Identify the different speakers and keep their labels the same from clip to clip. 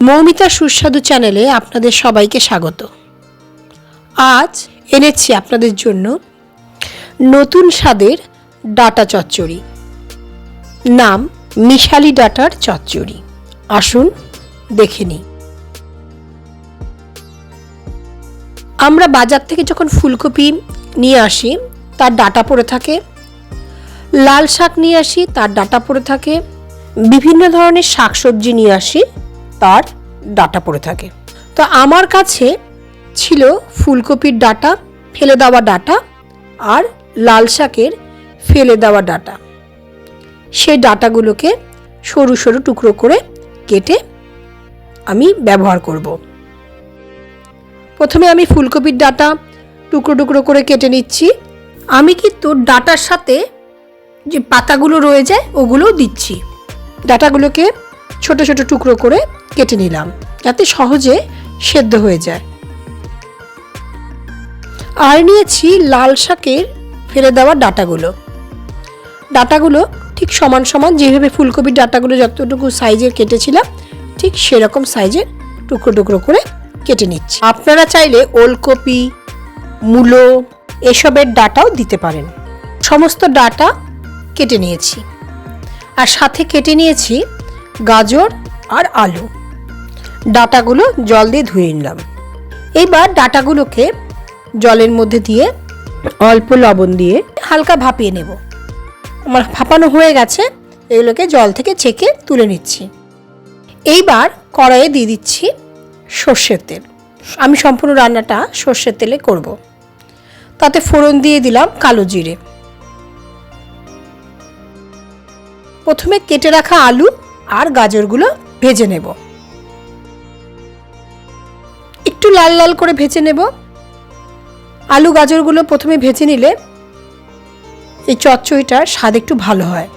Speaker 1: মৌমিতা সুস্বাদু চ্যানেলে আপনাদের সবাইকে স্বাগত। আজ এনেছি আপনাদের জন্য নতুন স্বাদের ডাটা চচ্চড়ি। নাম মিশালি ডাটার চচ্চড়ি। আসুন দেখে নিই। আমরা বাজার থেকে যখন ফুলকপি নিয়ে আসি, তার ডাটা পড়ে থাকে। লাল শাক নিয়ে আসি, তার ডাটা পড়ে থাকে। বিভিন্ন ধরনের শাকসবজি নিয়ে আসি তার ডাটা পড়ে থাকে। তো আমার কাছে ছিল ফুলকপির ডাটা, ফেলে দেওয়া ডাটা আর লাল শাকের ফেলে দেওয়া ডাটা। সেই ডাটাগুলোকে সরু সরু টুকরো করে কেটে আমি ব্যবহার করব। প্রথমে আমি ফুলকপির ডাটা টুকরো টুকরো করে কেটে নিচ্ছি। আমি কিন্তু ডাটার সাথে যে পাতাগুলো রয়ে যায় ওগুলোও দিচ্ছি। ডাটাগুলোকে ছোট ছোট টুকরো করে কেটে নিলাম, যাতে সহজে সেদ্ধ হয়ে যায়। আর নিয়েছি লাল শাকের ফেলে দেওয়া ডাটাগুলো। ডাটাগুলো ঠিক সমান সমান যেভাবে ফুলকপির ডাটাগুলো যতটুকু সাইজের কেটেছিলাম, ঠিক সেরকম সাইজের টুকরো টুকরো করে কেটে নিচ্ছি। আপনারা চাইলে ওলকপি, মূলো এসবের ডাটাও দিতে পারেন। সমস্ত ডাটা কেটে নিয়েছি। আর সাথে কেটে নিয়েছি গাজর আর আলু। ডাটাগুলো জল দিয়ে ধুয়ে নিলাম। এবার ডাটাগুলোকে জলের মধ্যে দিয়ে অল্প লবণ দিয়ে হালকা ভাপিয়ে নেব। আমার ভাপানো হয়ে গেছে, এগুলোকে জল থেকে ছেঁকে তুলে নিচ্ছি। এইবার কড়াইয়ে দিয়ে দিচ্ছি সর্ষের তেল। আমি সম্পূর্ণ রান্নাটা সর্ষের তেলে করব। তাতে ফোড়ন দিয়ে দিলাম কালো জিরে। প্রথমে কেটে রাখা আলু আর গাজরগুলো ভেজে নেব। একটু লাল লাল করে ভেজে নেব। আলু গাজরগুলো প্রথমে ভেজে নিলে এই চচ্চড়িটার স্বাদ একটু ভালো হয়।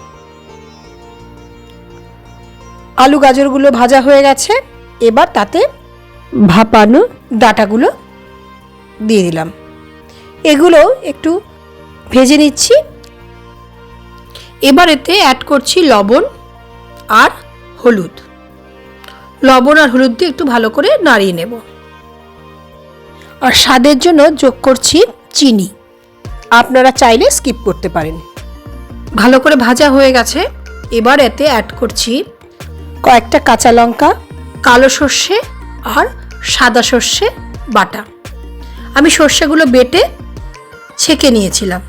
Speaker 1: আলু গাজরগুলো ভাজা হয়ে গেছে। এবার তাতে ভাপানো ডাটাগুলো দিয়ে দিলাম। এগুলো একটু ভেজে নিচ্ছি। এবার এতে অ্যাড করছি লবণ। আর হলুদ। লবণ আর হলুদ দিয়ে একটু ভালো করে নাড়িয়ে নেব। আর স্বাদের জন্য যোগ করছি চিনি। আপনারা চাইলে স্কিপ করতে পারেন। ভালো করে ভাজা হয়ে গেছে। এবার এতে অ্যাড করছি কয়েকটা কাঁচা লঙ্কা, কালো সর্ষে আর সাদা সর্ষে বাটা। আমি সর্ষেগুলো বেটে ছেঁকে নিয়েছিলাম।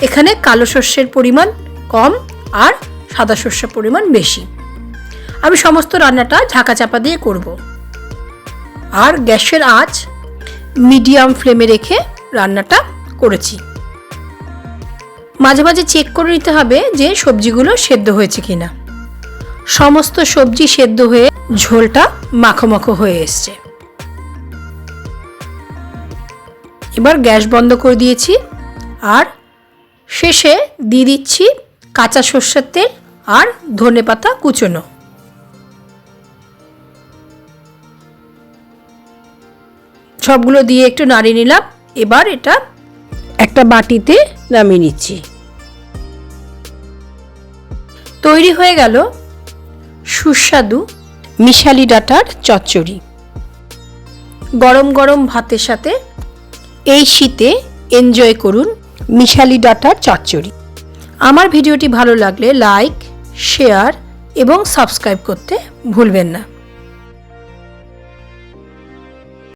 Speaker 1: এখানে কালো সর্ষের পরিমাণ কম আর সাদা সর্ষের পরিমাণ বেশি। আমি সমস্ত রান্নাটা ঢাকা চাপা দিয়ে করব। আর গ্যাসের আঁচ মিডিয়াম ফ্লেমে রেখে রান্নাটা করেছি। মাঝে মাঝে চেক করে নিতে হবে যে সবজিগুলো সেদ্ধ হয়েছে কিনা। সমস্ত সবজি সেদ্ধ হয়ে ঝোলটা মাখো মাখো হয়ে এসছে। এবার গ্যাস বন্ধ করে দিয়েছি। আর শেষে দিয়ে দিচ্ছি কাঁচা সর্ষের তেল আর ধনে পাতা কুচোনো। সবগুলো দিয়ে একটু নাড়িয়ে নিলাম। এবার এটা একটা বাটিতে নামিয়ে নিচ্ছি। তৈরি হয়ে গেল সুস্বাদু মিশালি ডাটার চচ্চড়ি। গরম গরম ভাতের সাথে এই শীতে এনজয় করুন মিশালি ডাটার চচ্চড়ি। আমার ভিডিওটি ভালো লাগলে লাইক শেয়ার এবং সাবস্ক্রাইব করতে ভুলবেন না।